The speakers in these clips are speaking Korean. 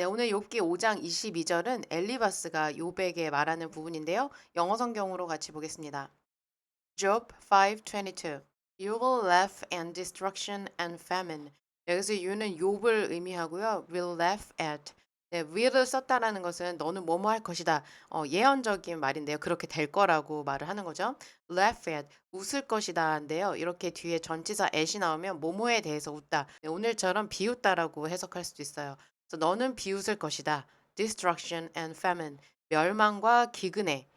네, 오늘 욥기 5장 22절은 엘리바스가 욥에게 말하는 부분인데요. 영어 성경으로 같이 보겠습니다. Job 5:22 You will laugh and destruction and famine. 여기서 you는 욥을 의미하고요. will laugh at. 네, will을 썼다라는 것은 너는 뭐뭐 할 것이다. 어, 예언적인 말인데요. 그렇게 될 거라고 말을 하는 거죠. laugh at 웃을 것이다인데요. 이렇게 뒤에 전치사 at이 나오면 뭐뭐에 대해서 웃다. 네, 오늘처럼 비웃다라고 해석할 수도 있어요. 너는 비웃을 것이다. destruction and famine. 멸망과 기근에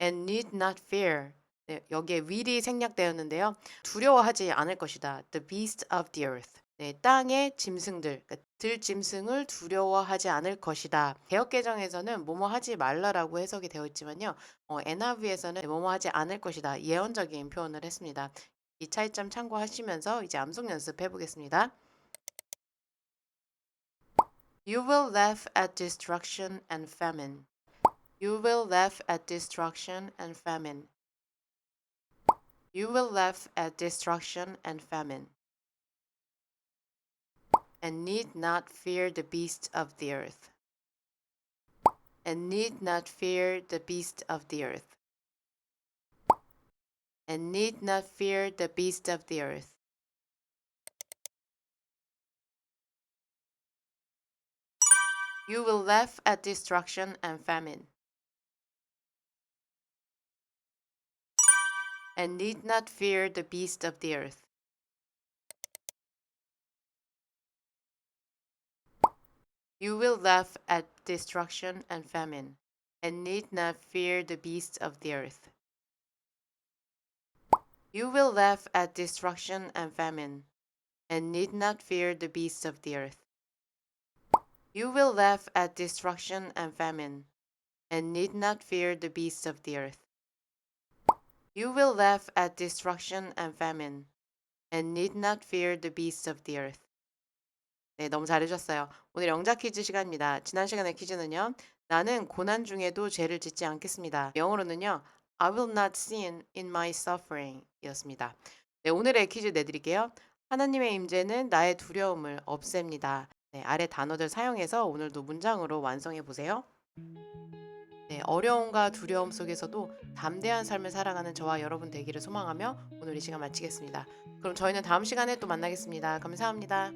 and need not fear. 네, 여기에 will이 생략되었는데요. 두려워하지 않을 것이다. The beast of the earth. 네, 땅의 짐승들, 그러니까 들짐승을 두려워하지 않을 것이다. 개혁개정에서는 뭐뭐 하지 말라라고 해석이 되어 있지만요. 어, NIV에서는 뭐뭐 하지 않을 것이다. 예언적인 표현을 했습니다. 이 차이점 참고하시면서 이제 암송 연습해 보겠습니다. You will laugh at destruction and famine. You will laugh at destruction and famine. You will laugh at destruction and famine. And need not fear the beasts of the earth. And need not fear the beasts of the earth. And need not fear the beasts of the earth. You will laugh at destruction and famine. And need not fear the beasts of the earth. You will laugh at destruction and famine, and need not fear the beasts of the earth. You will laugh at destruction and famine, and need not fear the beasts of the earth. You will laugh at destruction and famine, and need not fear the beasts of the earth. You will laugh at destruction and famine, and need not fear the beasts of the earth. 네, 너무 잘해주셨어요. 오늘 영작 퀴즈 시간입니다. 지난 시간의 퀴즈는요. 나는 고난 중에도 죄를 짓지 않겠습니다. 영어로는요. I will not sin in my suffering 이었습니다. 네, 오늘의 퀴즈 내드릴게요. 하나님의 임재는 나의 두려움을 없앱니다. 네, 아래 단어들 사용해서 오늘도 문장으로 완성해 보세요. 네, 어려움과 두려움 속에서도 담대한 삶을 살아가는 저와 여러분 되기를 소망하며 오늘 이 시간 마치겠습니다. 그럼 저희는 다음 시간에 또 만나겠습니다. 감사합니다.